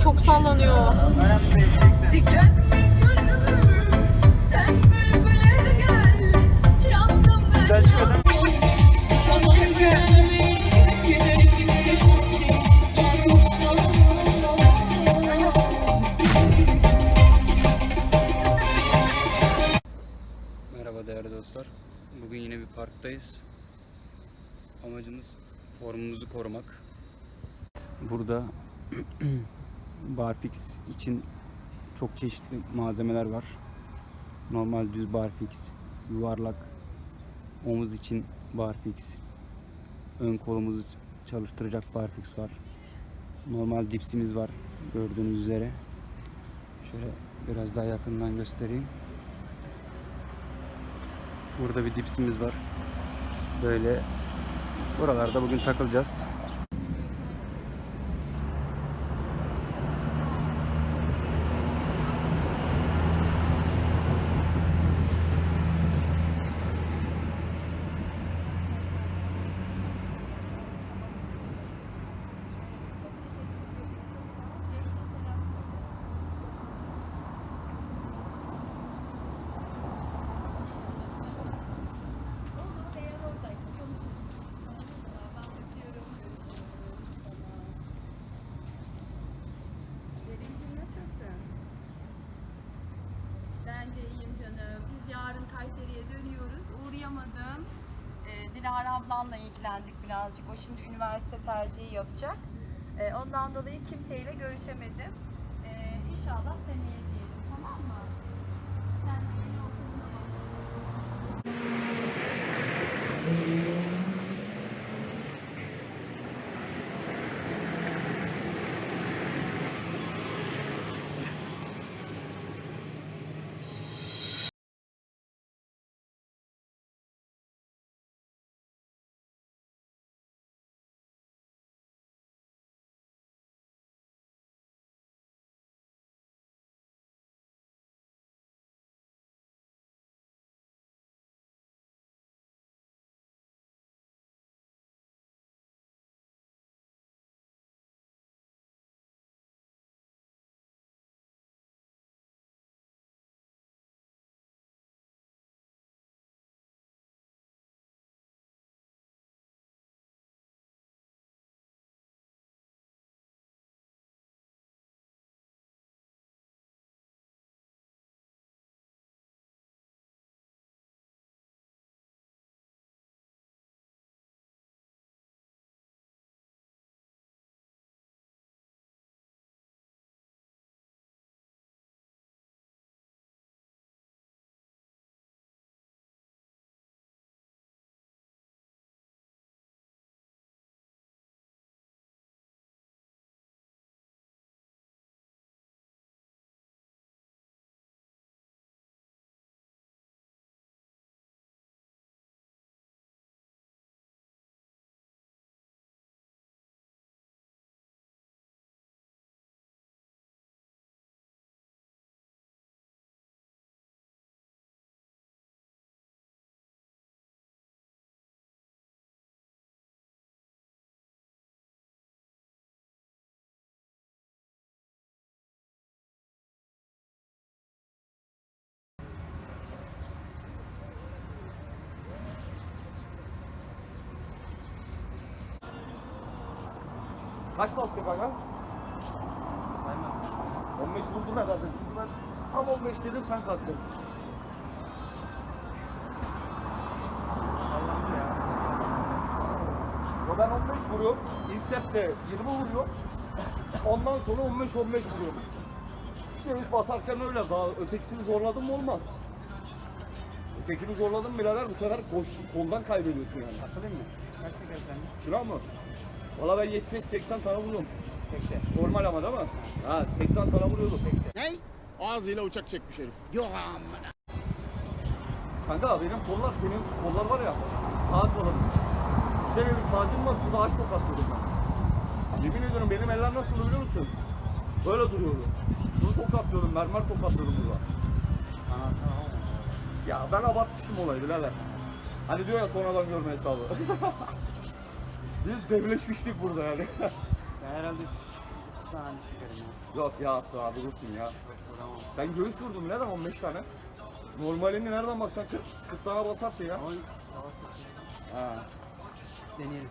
Ay çok sallanıyor. Sen bülbüle gel, yandım ben. Güzel çıkıyor değil mi? Merhaba değerli dostlar. Bugün yine bir parktayız. Amacımız formumuzu korumak. Burada barfix için çok çeşitli malzemeler var. Normal düz barfix, yuvarlak, omuz için barfix, ön kolumuzu çalıştıracak barfix var. Normal dipsimiz var gördüğünüz üzere. Şöyle biraz daha yakından göstereyim. Burada bir dipsimiz var. Böyle buralarda bugün takılacağız. Ablamla ilgilendik birazcık. O şimdi üniversite tercihi yapacak. Ee, ondan dolayı kimseyle görüşemedim. Ee, inşallah seneye diyelim tamam mı? Sen de yeni okuluna başlıyorsun. Kaç bastık aga? 15 vurdun herhalde. Çünkü ben tam 15 dedim sen kalktın. Ya ben 15 vuruyorum. İlk sefte 20 vuruyor. Ondan sonra 15-15 vuruyorum. Dönüş basarken öyle daha ötekisini zorladım mı olmaz. Ötekini zorladım birader bu sefer koş, koldan kaybediyorsun yani. Asılayım mı? Kaç teker sende? Şuna mı? Valla ben 70-80 tane vuruyorum. Normal ama değil mi? Ha 80 tane vuruyordum. Ağzıyla uçak çekmiş herif. Kanka benim kollar senin kollar var ya. Kağıt kolum. 3 senelik mazim var şurada ağaç tokatlıyordum ben. Yemin ediyorum benim eller nasıl biliyor musun? Böyle duruyordu. Bunu tokatlıyordum, mermer tokatlıyordum burada. Ya ben abartmıştım olayı birader. Hani diyor ya sonradan görme hesabı. Biz devleşmiştik burada yani. Ya herhalde tane şekerim Yok ya daha durursun ya. Sen göğüs vurdun neden 15 tane? Normalini nereden baksan 40, 40 tane basarsın ya. Ha. Deneyelim.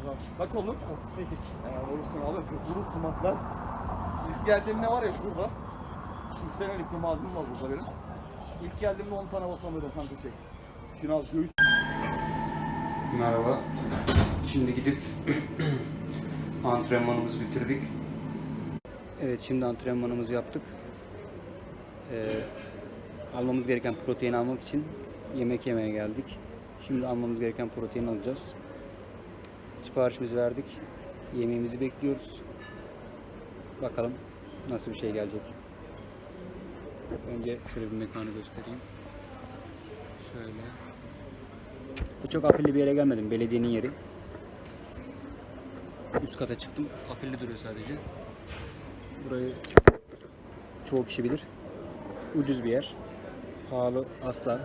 Fazla. Kaç oldun? 38. Eğer olursun alır 40 vurursun bak lan. İlk geldiğimde var ya şurada. 3 senelik bir mazlum var burada benim. İlk geldiğimde 10 tane basamıyordum kanka şey. Şınav göğüs Merhaba. Şimdi gidip antrenmanımızı bitirdik. Evet şimdi antrenmanımızı yaptık. Ee, almamız gereken protein almak için yemek yemeye geldik. Şimdi almamız gereken protein alacağız. Siparişimizi verdik. Yemeğimizi bekliyoruz. Bakalım nasıl bir şey gelecek. Önce şöyle bir mekanı göstereyim. Şöyle. Çok afilli bir yere gelmedim. Belediyenin yeri. Üst kata çıktım. Afilli duruyor sadece. Burayı çoğu kişi bilir. Ucuz bir yer. Pahalı asla.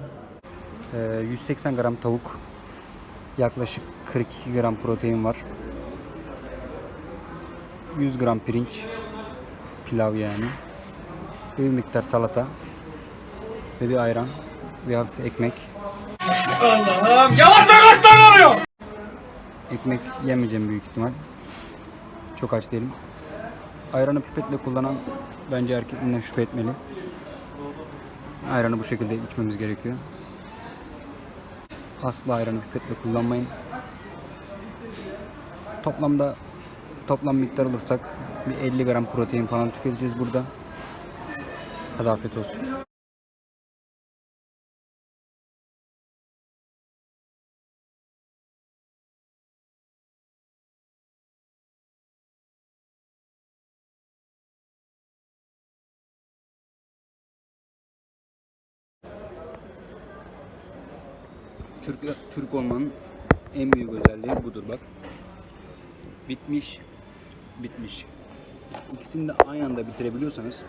Ee, 180 gram tavuk. Yaklaşık 42 gram protein var. 100 gram pirinç. Pilav yani. Bir miktar salata. Ve bir ayran. Bir hafif ekmek. Ekmek yemeyeceğim büyük ihtimal. Çok aç değilim. Ayranı pipetle kullanan bence erkekliğinden şüphe etmeli. Ayranı bu şekilde içmemiz gerekiyor. Asla ayranı pipetle kullanmayın. Toplamda toplam miktar olursak bir 50 gram protein falan tüketeceğiz burada. Hadi afiyet olsun. Türk, Türk olmanın en büyük özelliği budur bak. Bitmiş, bitmiş. İkisini de aynı anda bitirebiliyorsanız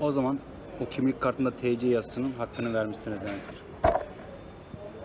o zaman o kimlik kartında TC yazısının hakkını vermişsiniz demektir.